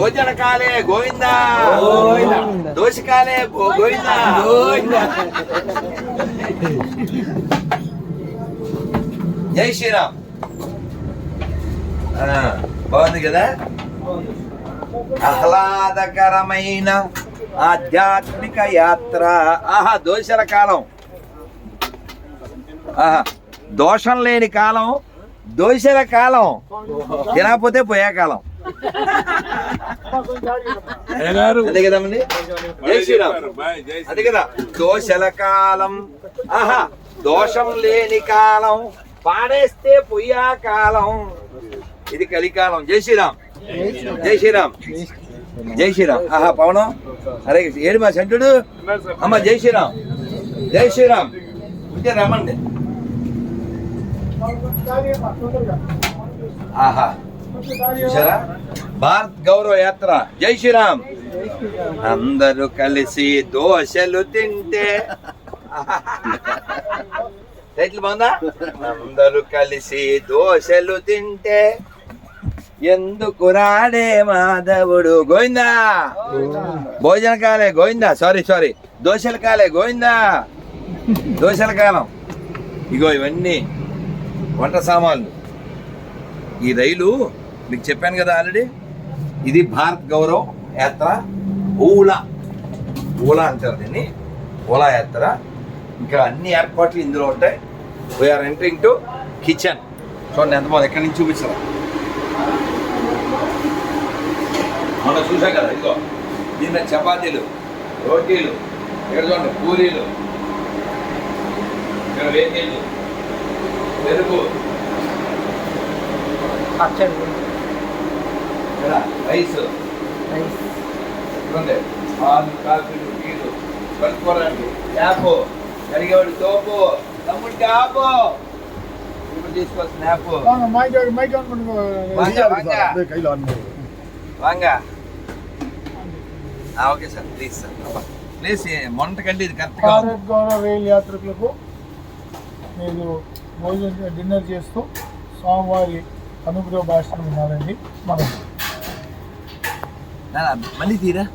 భోజన కాలే గోవిందా. దోశ కాలే గోవిందా. గోవిందా. జై శ్రీరామ్. బాగుంది కదా? ఆహ్లాదకరమైన ఆధ్యాత్మిక యాత్ర. ఆహా దోశల కాలం. ఆహా దోషం లేని కాలం దోశల కాలం. తినకపోతే పోయే కాలం. అదే కదమ్మండి? జై శ్రీరామ్. అదే కదా దోశల కాలం. ఆహా దోషం లేని కాలం పాడేస్తే పొయ్యా కాలం. ఇది కలికాలం. జై శ్రీరామ్. జై శ్రీరామ్. జై శ్రీరామ్. ఆహా పవనం. అరే ఏడు మా సెంటుడు అమ్మ జై శ్రీరామ్. జై శ్రీరామ్. ఉంటే రమ్మండి. ఆహా. చూసారా భారత్ గౌరవ యాత్ర. జై శ్రీరామ్. అందరూ కలిసి దోశలు తింటే. టైటిల్ బాగుందా? అందరూ కలిసి దోశలు తింటే. ఎందుకు రాడే మాధవుడు? గోవిందా? భోజన కాలే గోవిందా? సారీ సారీ దోశల కాలే గోవిందా? దోశల కాలం. ఇగో ఇవన్నీ వంట సామాన్లు. ఈ రైలు మీకు చెప్పాను కదా ఆల్రెడీ? ఇది భారత్ గౌరవ్ యాత్ర ఊలా ఊలా అంటారు దీన్ని. ఓలా యాత్ర. ఇంకా అన్ని ఏర్పాట్లు ఇందులో ఉంటాయి. వీఆర్ ఎంటరింగ్ టు కిచెన్ చూడండి ఎంత బాగుంది. ఎక్కడి నుంచి చూపించరా? మనం చూసాం కదా ఇదిగో. దీని చపాతీలు రోటీలు ఇక్కడ చూడండి పూరీలు ఇక్కడ వేతీలు పెరుగు. పచ్చడి రైస్ ఇవ్వండి పాలు కాఫీలు నీరు కలుపుకోరండి యాపో. జరిగేవాడు తోపు తమ్ముడికి ఆపో okay sir. Please sir. Please యాత్రికులకు మీరు భోజనం డిన్నర్ చేస్తూ స్వామివారి అనుగ్రహ భాషను వినాలండి. మనం นั่นแหละมันดีนะ